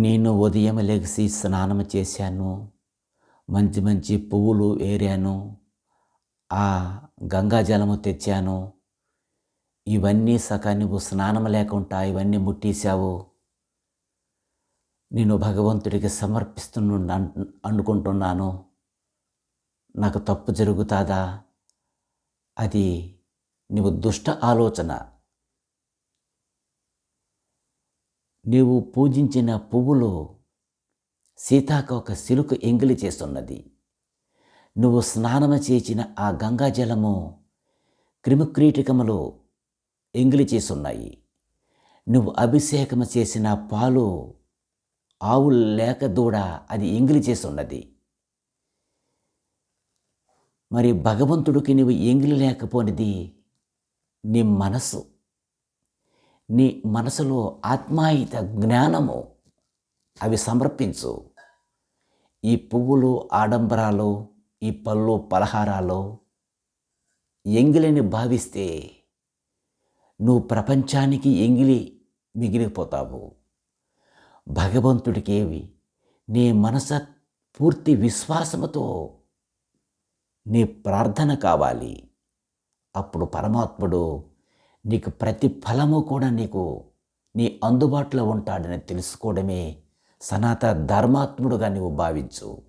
నేను ఉదయం లెగిసి స్నానం చేశాను. మంచి మంచి పువ్వులు ఏరాను. ఆ గంగాజలము తెచ్చాను. ఇవన్నీ సక నువ్వు స్నానం లేకుండా ఇవన్నీ ముట్టేశావు. నేను భగవంతుడికి సమర్పిస్తున్న అనుకుంటున్నాను. నాకు తప్పు జరుగుతాదా? అది నువ్వు దుష్ట ఆలోచన. నీవు పూజించిన పువ్వులు సీతాకు ఒక సిలుకు ఎంగిలి చేస్తున్నది. నువ్వు స్నానము చేసిన ఆ గంగాజలము క్రిమిక్రీటికములు ఎంగిలి చేస్తున్నాయి. నువ్వు అభిషేకము చేసిన పాలు ఆవు లేక దూడ అది ఎంగిలి చేస్తున్నది. మరి భగవంతుడికి నువ్వు ఎంగిలి లేకపోనిది నీ మనసు నీ మనసులో ఆత్మాయిత జ్ఞానము అవి సమర్పించు. ఈ పువ్వులు ఆడంబరాలు ఈ పళ్ళు పలహారాలు ఎంగిలిని భావిస్తే నువ్వు ప్రపంచానికి ఎంగిలి మిగిలిపోతావు. భగవంతుడికేవి నీ మనస పూర్తి విశ్వాసముతో నీ ప్రార్థన కావాలి. అప్పుడు పరమాత్ముడు నీకు ప్రతి ఫలము కూడా నీకు నీ అందుబాటులో ఉంటాడని తెలుసుకోవడమే సనాతన ధర్మాత్ముడుగా నీవు భావించు.